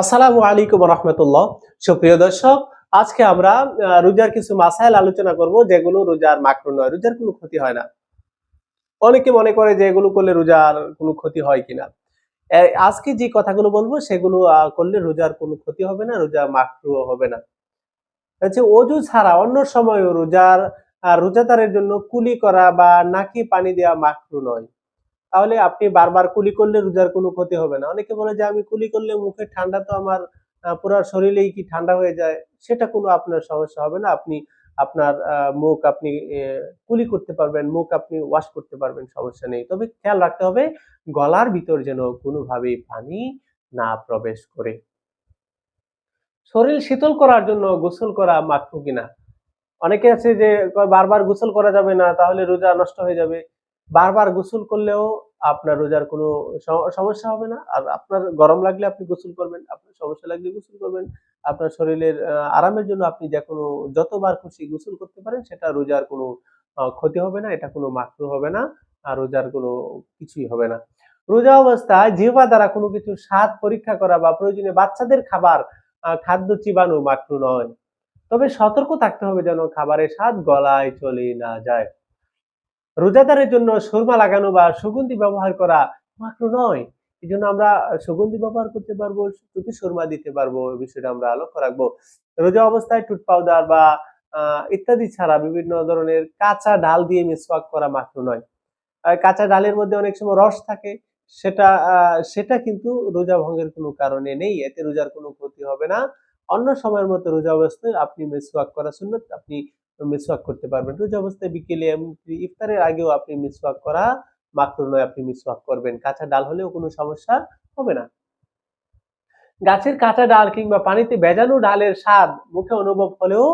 আসসালামু আলাইকুম রহমতুল্লাহ। সুপ্রিয় দর্শক, আজকে আমরা রোজার কিছু মাসাইল আলোচনা করব, যেগুলো রোজার মাকরু নয়। রোজার কোনো ক্ষতি হয় না। অনেকে মনে করে যে এগুলো করলে রোজার কোনো ক্ষতি হয় কিনা। আজকে যে কথাগুলো বলব, সেগুলো করলে রোজার কোনো ক্ষতি হবে না, রোজা মাকরু হবে না। হচ্ছে অজু ছাড়া অন্য সময় রোজার রোজাদারের জন্য কুলি করা বা নাকি পানি দেওয়া মাকরু নয়। তাহলে আপনি বারবার কুলি করলে রোজার কোনো ক্ষতি হবে না। অনেকে বলে যে, আমি কুলি করলে মুখে ঠান্ডা তো আমার পুরো শরীরেই কি ঠান্ডা হয়ে যায়? সেটা কোনো আপনার সমস্যা হবে না। আপনি আপনার মুখ আপনি কুলি করতে পারবেন, মুখ আপনি ওয়াশ করতে পারবেন, সমস্যা নেই। তবে খেয়াল রাখতে হবে, গলার ভিতর যেন কোনোভাবেই পানি না প্রবেশ করে। শরীর শীতল করার জন্য গোসল করা মাত্র কিনা? অনেকে আছে যে, বারবার গোসল করা যাবে না, তাহলে রোজা নষ্ট হয়ে যাবে। বারবার গোসল করলেও আপনার রোজার কোনো সমস্যা হবে না। আর আপনার গরম লাগলে আপনি গোসল করবেন, আপনার সমস্যা লাগলে গোসল করবেন। আপনার শরীরের আরামের জন্য আপনি যে কোনো, যতবার খুশি গোসল করতে পারেন, সেটা রোজার কোনো ক্ষতি হবে না, এটা কোনো মাকরু হবে না, আর রোজার কোনো কিছুই হবে না। রোজা অবস্থায় জিহ্বা দ্বারা কোনো কিছু স্বাদ পরীক্ষা করা বা প্রয়োজনে বাচ্চাদের খাবার খাদ্য চিবানো মাকরু নয়। তবে সতর্ক থাকতে হবে যেন খাবারের স্বাদ গলায় চলে না যায়। রোজাদারের জন্য সুরমা লাগানো বা সুগন্ধি ব্যবহার করা মাত্র নয়। এই জন্য আমরা সুগন্ধি ব্যবহার করতে পারব, চোখে সুরমা দিতে পারব, এই বিষয়টা আমরা লক্ষ্য রাখব। রোজা অবস্থায় টুথ পাউডার বা ইত্যাদি ছাড়া বিভিন্ন ধরনের কাঁচা ডাল দিয়ে মিসওয়াক করা মাত্র নয়। কাঁচা ডালের মধ্যে অনেক সময় রস থাকে, সেটা সেটা কিন্তু রোজা ভঙ্গের কোনো কারণে নেই, এতে রোজার কোনো ক্ষতি হবে না। অন্য সময়ের মতো রোজা অবস্থায় আপনি মিসওয়াক করা সুন্নত, আপনি মিসওয়াক করতে পারবেন। রোজা অবস্থায় বিকেলে এমনকি ইফতারের আগেও আপনি মিসওয়াক করা মাকরু নয় আপনি মিসওয়াক করবেন। কাঁচা ডাল হলেও কোনো সমস্যা হবে না। গাছের কাঁচা ডাল কিংবা পানিতে ভেজানো ডালের স্বাদ মুখে অনুভব হলেও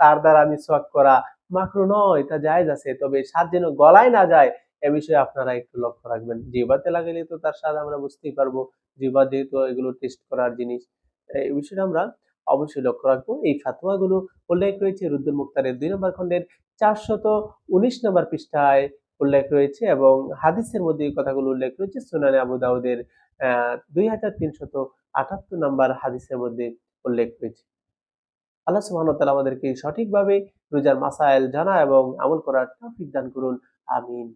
তার দ্বারা মিসওয়াক করা মাকরু নয়, তা জায়েজ আছে। তবে স্বাদ যেন গলায় না যায়, এ বিষয়ে আপনারা একটু লক্ষ্য রাখবেন। জিহ্বাতে লাগালে তো তার স্বাদ আমরা বুঝতেই পারব। জিহ্বা যেহেতু এগুলো টেস্ট করার জিনিস এই বিষয়টা আমরা অবশ্যই লক্ষ্য রাখব। এই ফাতোয়াগুলো উল্লেখ রয়েছে রুদ্দুল মুক্তারের দুই নম্বর খণ্ডের চারশত উনিশ নম্বর পৃষ্ঠায় উল্লেখ রয়েছে এবং হাদিসের মধ্যে এই কথাগুলো উল্লেখ রয়েছে। সুনানে আবু দাউদের দুই হাজার তিনশত আটাত্তর নম্বর হাদিসের মধ্যে উল্লেখ রয়েছে। আল্লাহ ওয়া আমাদেরকে সঠিকভাবে রোজার মাসাইল জানা এবং আমল করার তৌফিক দান করুন। আমিন।